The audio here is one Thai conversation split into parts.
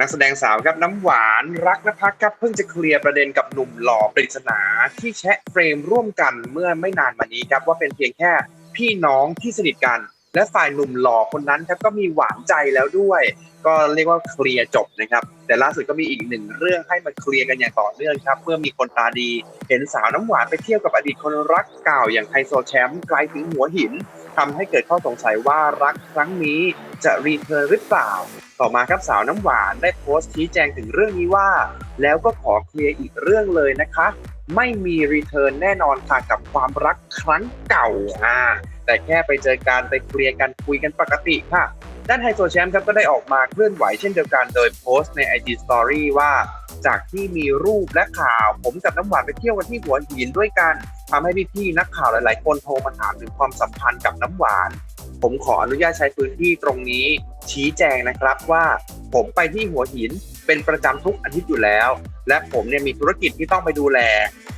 นักแสดงสาวครับน้ำหวานรักนภัครับเพิ่งจะเคลียร์ประเด็นกับหนุ่มหล่อปริศนาที่แชะเฟรมร่วมกันเมื่อไม่นานมานี้ครับว่าเป็นเพียงแค่พี่น้องที่สนิทกัน และฝ่ายหนุ่มหล่อคนนั้นครับก็มีหวานใจแล้วด้วย ก็เรียกว่าเคลียร์จบนะครับ แต่ล่าสุดก็มีอีกหนึ่งเรื่องให้มาเคลียร์กันอย่างต่อเนื่องครับเมื่อมีคนตาดี เห็นสาวน้ำหวานไปเที่ยวกับอดีตคนรักเก่าอย่างไฮโซแชมป์ไกลถึงหัวหิน ทำให้เกิดข้อสงสัยว่ารักครั้งนี้จะรีเทิร์นหรือเปล่า ต่อมาครับสาวน้ำหวานได้โพสต์ชี้แจงถึงเรื่องนี้ว่า แล้วก็ขอเคลียร์อีกเรื่องเลยนะคะ ไม่มีรีเทิร์นแน่นอนค่ะกับความรักครั้งเก่าอ่าแต่แค่ไปเจอกันไปเคลียร์กันคุยกันปกติค่ะ ด้านไฮโซแชมป์ครับก็ได้ออกมาเคลื่อนไหวเช่นเดียวกันโดยโพสต์ใน IG Story ว่า จากที่มีรูปและข่าว ผมกับน้ำหวานไปเที่ยวกันที่หัวหินด้วยกันทำให้พี่ๆนักข่าวหลายๆ คนโทรมาถามถึงความสัมพันธ์กับน้ำหวาน ผมขออนุญาตใช้พื้นที่ตรงนี้ ชี้แจงนะครับว่า ผมไปที่หัวหินเป็นประจำทุกอาทิตย์อยู่แล้ว และผมเนี่ยมีธุรกิจที่ต้องไปดูแล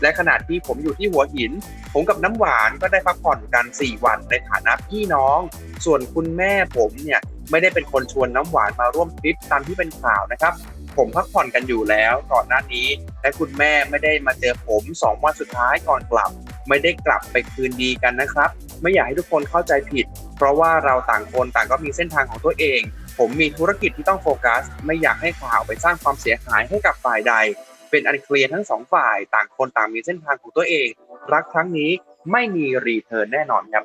และขณะที่ผมอยู่ที่หัวหิน ผมกับน้ำหวานก็ได้พักผ่อนกัน 4 วันในฐานะพี่น้อง ส่วนคุณแม่ผมเนี่ย ไม่ได้เป็นคนชวนน้ำหวานมาร่วมทริปตามที่เป็นข่าวนะครับ ผมพักผ่อนกันอยู่แล้วก่อนหน้านี้ และคุณแม่ไม่ได้มาเจอผมสองวันสุดท้ายก่อนกลับ ไม่ได้กลับไปคืนดีกันนะครับ ไม่อยากให้ทุกคนเข้าใจผิด เพราะว่าเราต่างคนต่างก็มีเส้นทางของตัวเอง ผมมีธุรกิจที่ต้องโฟกัส ไม่อยากให้ข่าวไปสร้างความเสียหายให้กับฝ่ายใด เป็นอันเคลียร์ทั้งสองฝ่าย ต่างคนต่างมีเส้นทางของตัวเอง รักครั้งนี้ไม่มีรีเทิร์นแน่นอนครับ